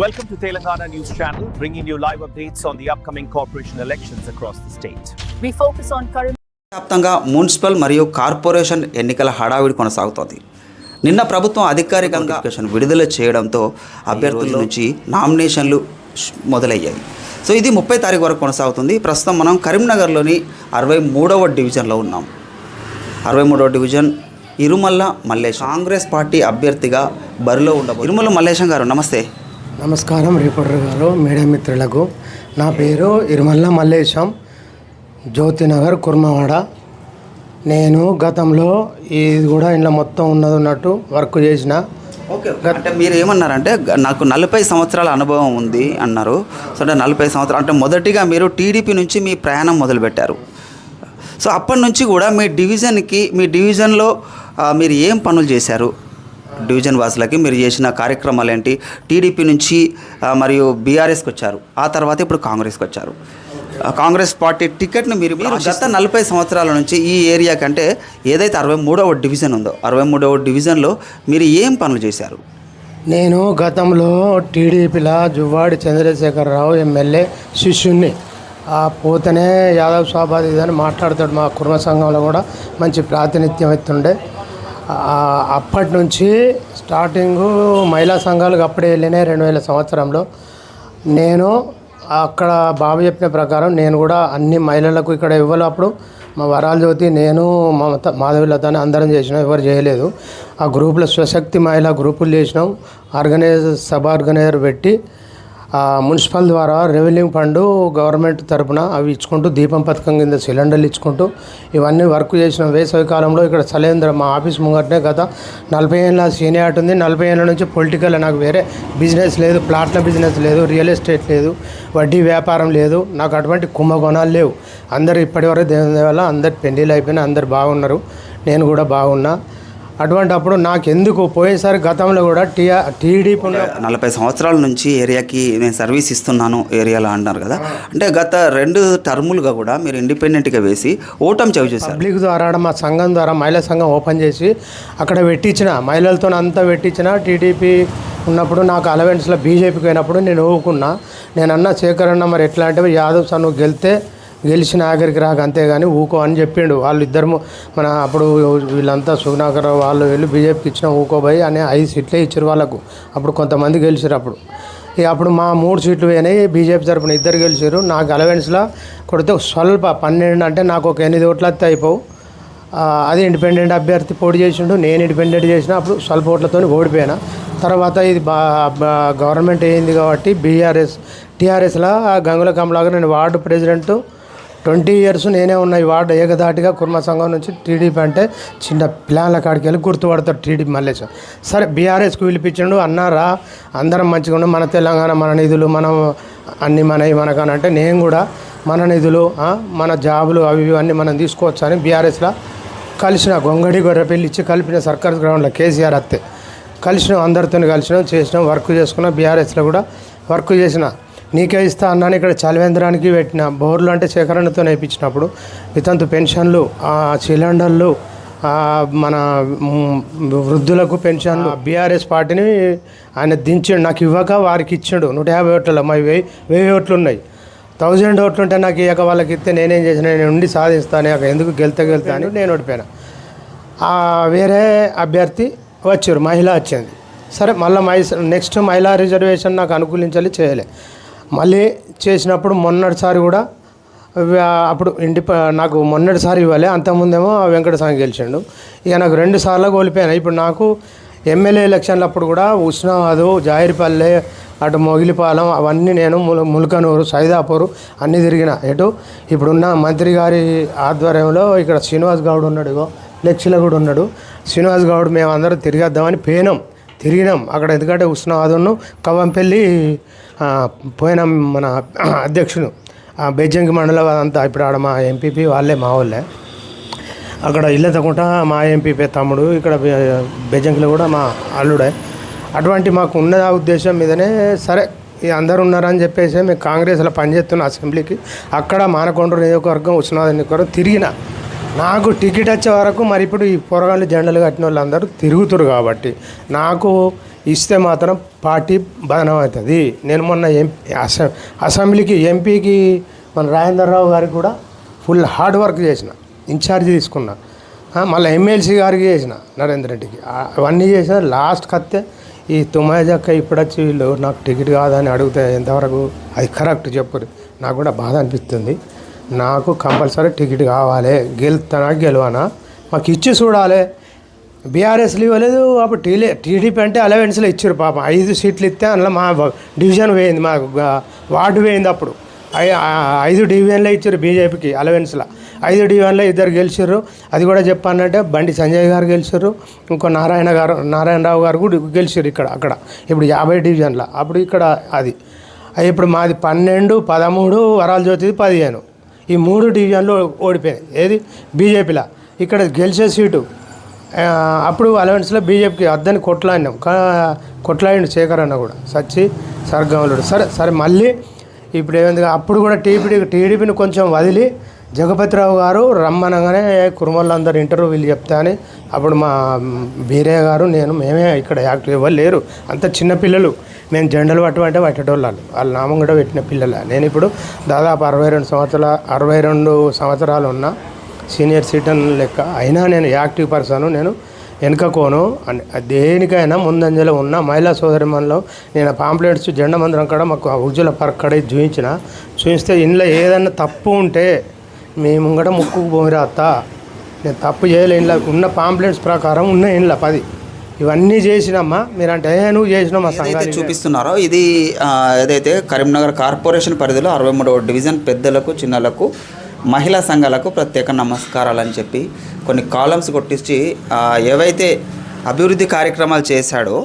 Welcome to Telangana News Channel, bringing you live updates on the upcoming corporation elections across the state. We focus on current వ్యాప్తంగా municipal మరియు corporation ఎన్నికల హడావిడి కొనసాగుతోంది. నిన్న ప్రభుత్వం అధికారికంగా నోటిఫికేషన్ విడుదల చేయడంతో అభ్యర్థుల నుంచి నామినేషన్లు మొదలయ్యాయి. సో ఇది ముప్పై తారీఖు వరకు కొనసాగుతుంది. ప్రస్తుతం మనం కరీంనగర్లోని అరవై మూడవ డివిజన్లో ఉన్నాం. అరవై మూడవ డివిజన్ ఇరుమల్ల మల్లేశం. కాంగ్రెస్ పార్టీ అభ్యర్థిగా బరిలో ఉండబో ఇరుమల్ల మల్లేశం గారు నమస్తే. నమస్కారం రిపోర్టర్ గారు మీడియా మిత్రులకు. నా పేరు ఇరుమల్ల మల్లేశం జ్యోతినగర్ కుర్మవాడ. నేను గతంలో ఇది కూడా ఇంట్లో మొత్తం ఉన్నది ఉన్నట్టు వర్క్ చేసిన. ఓకే అంటే మీరు ఏమన్నారంటే నాకు నలభై సంవత్సరాల అనుభవం ఉంది అన్నారు. సో అంటే నలభై సంవత్సరాలు అంటే మొదటిగా మీరు టీడీపీ నుంచి మీ ప్రయాణం మొదలుపెట్టారు. సో అప్పటి నుంచి కూడా మీ డివిజన్కి మీ డివిజన్లో మీరు ఏం పనులు చేశారు? డివిజన్ వాసులకి మీరు చేసిన కార్యక్రమాలు ఏంటి టీడీపీ నుంచి మరియు బీఆర్ఎస్కి వచ్చారు. ఆ తర్వాత ఇప్పుడు కాంగ్రెస్కి వచ్చారు. కాంగ్రెస్ పార్టీ టికెట్ని మీరు మీరు గత నలభై సంవత్సరాల నుంచి ఈ ఏరియా కంటే ఏదైతే అరవై మూడవ డివిజన్ ఉందో అరవై మూడవ డివిజన్లో మీరు ఏం పనులు చేశారు? నేను గతంలో టీడీపీలో జువ్వాడి చంద్రశేఖరరావు ఎమ్మెల్యే శిష్యుణ్ణి. ఆ పోతేనే యాదవ్ స్వాబాద్ ఇదని మాట్లాడతాడు మా కుర్మ సంఘంలో కూడా మంచి ప్రాతినిధ్యం ఎత్తుండే. అప్పటి నుంచి స్టార్టింగు మహిళా సంఘాలకు అప్పుడే వెళ్ళినాయి రెండు వేల సంవత్సరంలో. నేను అక్కడ బాబు చెప్పిన ప్రకారం నేను కూడా అన్ని మహిళలకు ఇక్కడ ఇవ్వలప్పుడు మా వరాల జ్యోతి నేను మమత మాధవిలతని అందరం చేసినాం ఎవరు చేయలేదు. ఆ గ్రూపులో స్వశక్తి మహిళా గ్రూపులు చేసినాం. ఆర్గనైజర్ సబ్ ఆర్గనైజర్ పెట్టి మున్సిపల్ ద్వారా రెవెన్యూ ఫండ్ గవర్నమెంట్ తరపున అవి ఇచ్చుకుంటూ దీపం పథకం కింద సిలిండర్లు ఇచ్చుకుంటూ ఇవన్నీ వర్క్ చేసిన వేసవి కాలంలో ఇక్కడ సలేంద్ర మా ఆఫీస్ ముంగటనే గత నలభై ఏళ్ళ సీనియారిటీ ఉంది. నలభై ఏళ్ళ నుంచి పొలిటికల్ నాకు వేరే బిజినెస్ లేదు ప్లాట్ల బిజినెస్ లేదు రియల్ ఎస్టేట్ లేదు వడ్డీ వ్యాపారం లేదు నాకు అటువంటి కుంభకోణాలు లేవు. అందరు ఇప్పటివరకు దేవుని వల్ల అందరు పెళ్ళిళ్ళు అయిపోయినా అందరు బాగున్నారు. నేను కూడా బాగున్నా. అటువంటి అప్పుడు నాకెందుకు? పోయేసారి గతంలో కూడా టీఆర్ టీడీపీ నలభై సంవత్సరాల నుంచి ఏరియాకి నేను సర్వీస్ ఇస్తున్నాను ఏరియాలో అన్నారు కదా. అంటే గత రెండు టర్ములుగా కూడా మీరు ఇండిపెండెంట్గా వేసి ఓటమి చవి చేశారు. పబ్లిక్ ద్వారా మా సంఘం ద్వారా మహిళా సంఘం ఓపెన్ చేసి అక్కడ పెట్టించిన మహిళలతో అంతా పెట్టించిన టీడీపీ ఉన్నప్పుడు నాకు అలవెన్స్లో బీజేపీకి పోయినప్పుడు నేను ఊరుకున్నా. నేను అన్న శేఖరన్న మరి ఎట్లా అంటే యాదవ్ సార్ నువ్వు గెలితే గెలిచిన ఆఖరికి రాక అంతేగాని ఊకో అని చెప్పిండు. వాళ్ళు ఇద్దరు మన అప్పుడు వీళ్ళంతా సుగుణాకర్ వాళ్ళు వెళ్ళి బీజేపీకి ఇచ్చిన ఊకోబోయి అని ఐదు సీట్లే ఇచ్చారు వాళ్ళకు. అప్పుడు కొంతమంది గెలిచారు అప్పుడు. ఇక అప్పుడు మా మూడు సీట్లు పోయినాయి. బీజేపీ తరపున ఇద్దరు గెలిచారు నాకు అలవెన్స్లో కొడితే స్వల్ప పన్నెండు అంటే నాకు ఒక ఎనిమిది ఓట్లు అయితే అయిపోవు. అది ఇండిపెండెంట్ అభ్యర్థి పోటీ చేసిండు. నేను ఇండిపెండెంట్ చేసిన అప్పుడు స్వల్ప ఓట్లతో ఓడిపోయినా. తర్వాత ఇది బా గవర్నమెంట్ అయింది కాబట్టి బీఆర్ఎస్ టీఆర్ఎస్లో గంగుల కమలాగా నేను వార్డు ప్రెసిడెంట్. ట్వంటీ ఇయర్స్ నేనే ఉన్న ఈ వార్డు ఏకదాటిగా కుర్మ సంఘం నుంచి టీడీపీ అంటే చిన్న ప్లాన్ల కాడికి వెళ్ళి గుర్తుపడతారు టీడీపీ మల్లేశం సరే. బీఆర్ఎస్కి పిలిపించండు అన్నారా అందరం మంచిగా ఉండు మన తెలంగాణ మన నిధులు మనం అన్ని మనవి మనకనంటే అంటే నేను కూడా మన నిధులు మన జాబులు అవి అన్నీ మనం తీసుకోవచ్చు అని బీఆర్ఎస్లో కలిసిన గొంగడి గొర్రెపల్లి ఇచ్చి కలిపిన సర్కార్ గ్రౌండ్లో కేసీఆర్ అత్తే. కలిసినాం అందరితో కలిసినాం చేసినాం వర్క్ చేసుకున్నాం బీఆర్ఎస్లో కూడా వర్క్ చేసిన నీకే ఇస్తా అన్నాను. ఇక్కడ చలవేంద్రానికి పెట్టిన బోర్లు అంటే సేకరణతో నేర్పించినప్పుడు వితంతు పెన్షన్లు ఆ సిలిండర్లు మన మ్, వృద్ధులకు పెన్షన్లు బీఆర్ఎస్ పార్టీని ఆయన దించిండు. నాకు ఇవ్వక వారికి ఇచ్చిండు. నూట యాభై ఓట్లలో మా వెయ్యి వెయ్యి ఓట్లు ఉన్నాయి. థౌజండ్ ఓట్లు ఉంటే నాకు ఇవ్వక వాళ్ళకి ఇస్తే నేనేం చేసిన నేను ఉండి సాధిస్తాను. ఇక ఎందుకు గెలుతా గెలుతా అని నేను ఓడిపోయాను. ఆ వేరే అభ్యర్థి వచ్చారు. మహిళ వచ్చింది. సరే మళ్ళీ మహి నెక్స్ట్ మహిళా రిజర్వేషన్ నాకు అనుకూలించాలి చేయలే. మళ్ళీ చేసినప్పుడు మొన్నటిసారి కూడా అప్పుడు ఇంటి నాకు మొన్నటిసారి ఇవ్వాలి. అంతకుముందేమో వెంకట స్వామి గెలిచిండు. ఇక నాకు రెండు సార్లు కోల్పోయాను ఇప్పుడు నాకు ఎమ్మెల్యే ఎలక్షన్లు అప్పుడు కూడా ఉష్ణవాదు జాయిరిపల్లె అటు మొగిలిపాలెం అవన్నీ నేను ముల ములకనూరు సైదాపూరు అన్నీ తిరిగిన. ఎటు? ఇప్పుడున్న మంత్రి గారి ఆధ్వర్యంలో ఇక్కడ శ్రీనివాస్ గౌడ్ ఉన్నాడు ఇగో. లెక్చర్లో కూడా ఉన్నాడు. శ్రీనివాస్ గౌడ్ మేము తిరిగేద్దామని పోయినాం. తిరిగినాం. అక్కడ ఎందుకంటే ఉష్ణవాదును కవ్వంపల్లి పోయిన మన అధ్యక్షుడు ఆ బెజ్జంకి మండలం అదంతా ఇప్పుడు ఆడ మా ఎంపీపీ వాళ్ళే మా వాళ్ళే. అక్కడ ఇల్లెత్తకుండా మా ఎంపీపీ తమ్ముడు ఇక్కడ బె- బెజ్జంకిలో కూడా మా అల్లుడే. అటువంటి మాకు ఉన్న ఉద్దేశం మీదనే సరే ఈ అందరు ఉన్నారని చెప్పేసి మేము కాంగ్రెస్లో పనిచేస్తున్న అసెంబ్లీకి అక్కడ మానకొండ నియోజకవర్గం ఉస్నాథ్ నియోజకవర్గం తిరిగిన. నాకు టికెట్ వచ్చే వరకు మరి ఇప్పుడు ఈ పొరగాళ్ళు జెండలు కట్టిన వాళ్ళందరూ తిరుగుతురు కాబట్టి. నాకు ఇస్తే మాత్రం పార్టీ బదనం అవుతుంది నేను మొన్న ఎంపీ అసెంబ్లీకి ఎంపీకి మన రాజేంద్రరావు గారికి కూడా ఫుల్ హార్డ్ వర్క్ చేసిన ఇన్ఛార్జ్ తీసుకున్నా మళ్ళీ ఎమ్మెల్సీ గారికి చేసిన నరేంద్ర రెడ్డికి. అవన్నీ చేసిన లాస్ట్ కత్తే ఈ తుమ్మయ్యక్క ఇప్పుడొచ్చి వీళ్ళు నాకు టికెట్ కాదని అడిగితే ఎంతవరకు? అది కరెక్ట్ చెప్పరు నాకు కూడా బాధ అనిపిస్తుంది. నాకు కంపల్సరీ టికెట్ కావాలి గెలుతానా గెలవానా? మాకు ఇచ్చి చూడాలి. బీఆర్ఎస్లు ఇవ్వలేదు అప్పుడు టీలే టీడీపీ అంటే అలవెన్స్లో ఇచ్చారు పాపం. ఐదు సీట్లు ఇస్తే అందులో మా డివిజన్ పోయింది మా వార్డు పోయింది అప్పుడు. ఐదు డివిజన్లో ఇచ్చారు బీజేపీకి అలవెన్స్లో ఐదు డివిజన్లో ఇద్దరు గెలిచారు. అది కూడా చెప్పానంటే బండి సంజయ్ గారు గెలిచారు. ఇంకో నారాయణ గారు నారాయణరావు గారు కూడా గెలిచారు ఇక్కడ అక్కడ. ఇప్పుడు యాభై డివిజన్లో. అప్పుడు ఇక్కడ అది. ఇప్పుడు మాది పన్నెండు పదమూడు వరాల జ్యోతిది పదిహేను. ఈ మూడు డివిజన్లు ఓడిపోయాయి ఏది? బీజేపీలో. ఇక్కడ గెలిచే సీటు అప్పుడు అలవెన్స్లో బీజేపీకి అద్దని కొట్లాడినాం. కా శేఖర్ అన్న కూడా. సచ్చి సర్గంలుడు. సరే సరే మళ్ళీ ఇప్పుడు ఏమైంది అప్పుడు కూడా టీడీపీ టీడీపీని కొంచెం వదిలి జగపతిరావు గారు రమ్మనగానే కురుమలందరూ ఇంటర్వ్యూలు చెప్తా అని అప్పుడు మా బీరయ్య గారు నేను మేమే ఇక్కడ యాక్టివ్ ఎవరు లేరు. అంత చిన్నపిల్లలు మేము జెండలు పట్టమంటే పట్టేటోళ్ళు వాళ్ళ నామం కూడా పెట్టిన పిల్లల. నేను ఇప్పుడు దాదాపు అరవై రెండు సంవత్సరాల అరవై రెండు సంవత్సరాలు ఉన్నా సీనియర్ సిటిజన్ లెక్క. అయినా నేను యాక్టివ్ పర్సన్ నేను వెనుకపోను అని దేనికైనా ముందంజలో ఉన్న మహిళా సోదరిమణిలో నేను పాంప్లెట్స్ జెండా మందిరం కాడ మాకు ఆ ఉజ్వల పార్క్ కాడ చూపించిన చూపిస్తే ఇంట్లో ఏదన్నా తప్పు ఉంటే మీ ముంగట ముక్కుకు భూమి రాత నేను తప్పు చేయలే ఇంట్లో. ఉన్న పాంప్లెట్స్ ప్రకారం ఉన్న ఇంట్లో పది. ఇవన్నీ చేసినమ్మా. మీరంటే "ఏ, నువ్వు చేసినావు మా చూపిస్తున్నారో ఇది ఏదైతే కరీంనగర్ కార్పొరేషన్ పరిధిలో అరవై మూడవ డివిజన్ పెద్దలకు చిన్నలకు మహిళా సంఘాలకు ప్రత్యేక నమస్కారాలు అని చెప్పి కొన్ని కాలమ్స్ కొట్టించి ఏవైతే అభివృద్ధి కార్యక్రమాలు చేశాడో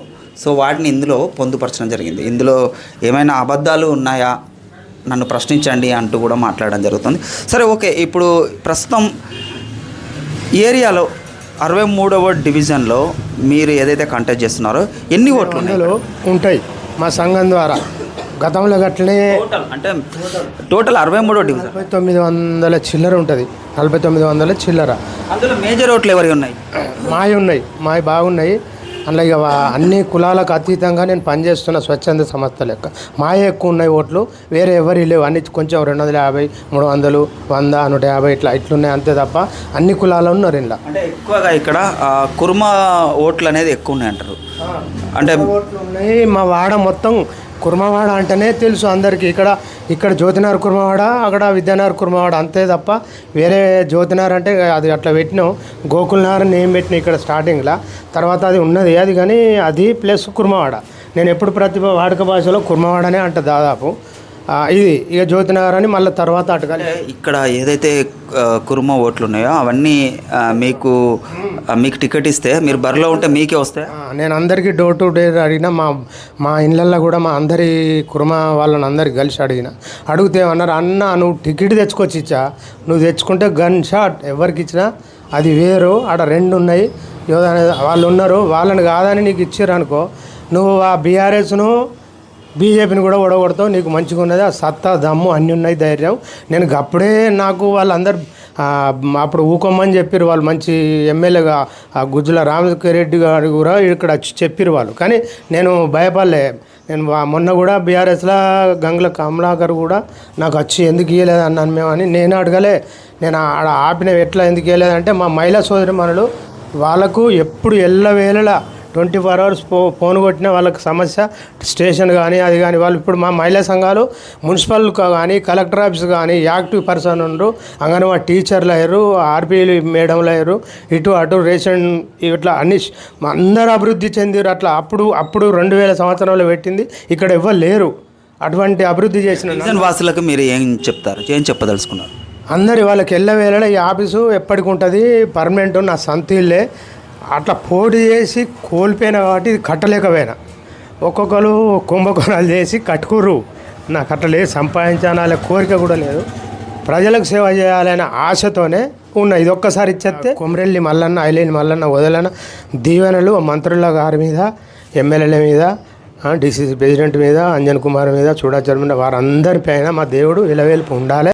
సో వాటిని ఇందులో పొందుపరచడం జరిగింది. ఇందులో ఏమైనా అబద్ధాలు ఉన్నాయా? నన్ను ప్రశ్నించండి అంటూ కూడా మాట్లాడడం జరుగుతుంది. సరే ఓకే ఇప్పుడు ప్రస్తుతం ఈ ఏరియాలో అరవై మూడవ డివిజన్లో మీరు ఏదైతే కంటెస్ట్ చేస్తున్నారో ఎన్ని ఓట్లు ఉంటాయి మా సంఘం ద్వారా. గతంలో గట్లనే టోటల్ అంటే టోటల్ అరవై మూడో డివిజన్ నలభై తొమ్మిది వందల చిల్లర ఉంటుంది. నలభై తొమ్మిది వందల చిల్లర. అందులో మేజర్ ఓట్లు ఎవరి ఉన్నాయి? మావి ఉన్నాయి. మావి బాగున్నాయి. అందులో ఇక అన్ని కులాలకు అతీతంగా నేను పనిచేస్తున్న స్వచ్ఛంద సంస్థ లెక్క. మాయే ఎక్కువ ఉన్నాయి ఓట్లు. వేరే ఎవరి లేవు. అన్ని కొంచెం రెండు వందల యాభై మూడు వందలు వంద నూట యాభై ఇట్లా ఇట్లున్నాయి అంతే తప్ప అన్ని కులాలు ఉన్నారు ఇంట్లో. అంటే ఎక్కువగా ఇక్కడ కుర్మ ఓట్లు అనేది ఎక్కువ ఉన్నాయి అంటారు అంటే ఓట్లు ఉన్నాయి. మా వాడ మొత్తం కుర్మవాడ అంటేనే తెలుసు అందరికీ. ఇక్కడ ఇక్కడ జ్యోతినార్ కుర్మవాడ అక్కడ విద్యానగర్ కుర్మవాడ అంతే తప్ప వేరే జ్యోతినార్ అంటే అది అట్లా పెట్టినాం. గోకుల్నార్ నేమ్ పెట్టిన ఇక్కడ స్టార్టింగ్లో. తర్వాత అది ఉన్నది అది కానీ అది ప్లస్ కుర్మవాడ. నేను ఎప్పుడు ప్రతి వాడుక భాషలో కుర్మవాడనే అంట దాదాపు. ఇది ఇక జ్యోతినగర్ అని మళ్ళీ తర్వాత అటకాలి. ఇక్కడ ఏదైతే కుర్మ ఓట్లు ఉన్నాయో అవన్నీ మీకు మీకు టికెట్ ఇస్తే మీరు బరిలో ఉంటే మీకే వస్తాయి? నేను అందరికీ డోర్ టు డోర్ అడిగిన మా మా ఇళ్ళల్లో కూడా మా అందరి కుర్మ వాళ్ళని అందరికి కలిసి అడిగిన. అడిగితే ఏమన్నారు అన్న నువ్వు టికెట్ తెచ్చుకొచ్చి ఇచ్చా. నువ్వు తెచ్చుకుంటే గన్ షాట్ ఎవరికి ఇచ్చినా అది వేరు ఆడ రెండు ఉన్నాయి. వాళ్ళు ఉన్నారు వాళ్ళని కాదని నీకు ఇచ్చారు అనుకో నువ్వు ఆ బీఆర్ఎస్ను బీజేపీని కూడా ఓడగొడతావు నీకు మంచిగా ఉన్నది ఆ సత్తా దమ్ము అన్నీ ఉన్నాయి ధైర్యం. నేను అప్పుడే నాకు వాళ్ళందరూ అప్పుడు ఊకోమని చెప్పారు వాళ్ళు మంచి ఎమ్మెల్యేగా గుజ్జుల రామకిరెడ్డి గారు కూడా ఇక్కడ వచ్చి చెప్పారు వాళ్ళు. కానీ నేను భయపడలే. నేను మొన్న కూడా బీఆర్ఎస్లో గంగుల కమలాకర్ కూడా నాకు వచ్చి ఎందుకు ఇవ్వలేదు అన్నాను మేము అని నేను అడగలే. నేను ఆడ ఆపిన ఎట్లా ఎందుకు ఇవ్వలేదంటే మా మహిళా సోదరి వాళ్ళకు ఎప్పుడు ఎల్లవేళలా ట్వంటీ ఫోర్ అవర్స్ ఫో ఫోన్ కొట్టినా వాళ్ళకి సమస్య స్టేషన్ కానీ అది కానీ వాళ్ళు ఇప్పుడు మా మహిళా సంఘాలు మున్సిపల్ కానీ కలెక్టర్ ఆఫీస్ కానీ యాక్టివ్ పర్సన్ ఉండరు. అంగన్వాడీ టీచర్లు అయ్యారు ఆర్పీలు మేడంలు అయ్యారు. ఇటు అటు రేషన్ ఇట్లా అన్ని అందరూ అభివృద్ధి చెందిరు అట్లా అప్పుడు అప్పుడు రెండు వేల సంవత్సరంలో పెట్టింది. ఇక్కడ ఎవ్వరు లేరు. అటువంటి అభివృద్ధి చేసిన వాసులకు మీరు ఏం చెప్తారు? ఏం చెప్పదలుచుకున్నారు? అందరి వాళ్ళకి ఎల్లవేళ ఈ ఆఫీసు ఎప్పటికి ఉంటుంది? పర్మనెంట్ నా సొంత ఇల్లే. అట్లా పోటీ చేసి కోల్పోయినా కాబట్టి ఇది కట్టలేకపోయినా. ఒక్కొక్కరు కుంభకోణాలు చేసి కట్టుకుర్రు. నాకు అట్లా సంపాదించాలనే కోరిక కూడా లేదు. ప్రజలకు సేవ చేయాలనే ఆశతోనే ఉన్న. ఇది ఒక్కసారి ఇచ్చేస్తే కొమరెల్లి మల్లన్న ఐలేని మల్లన్న వదలన దీవెనలు మంత్రుల గారి మీద ఎమ్మెల్యేల మీద డిసిసి ప్రెసిడెంట్ మీద అంజన్ కుమార్ మీద చూడాచర్ మీద వారందరిపైన మా దేవుడు ఇలవేల్పు ఉండాలి.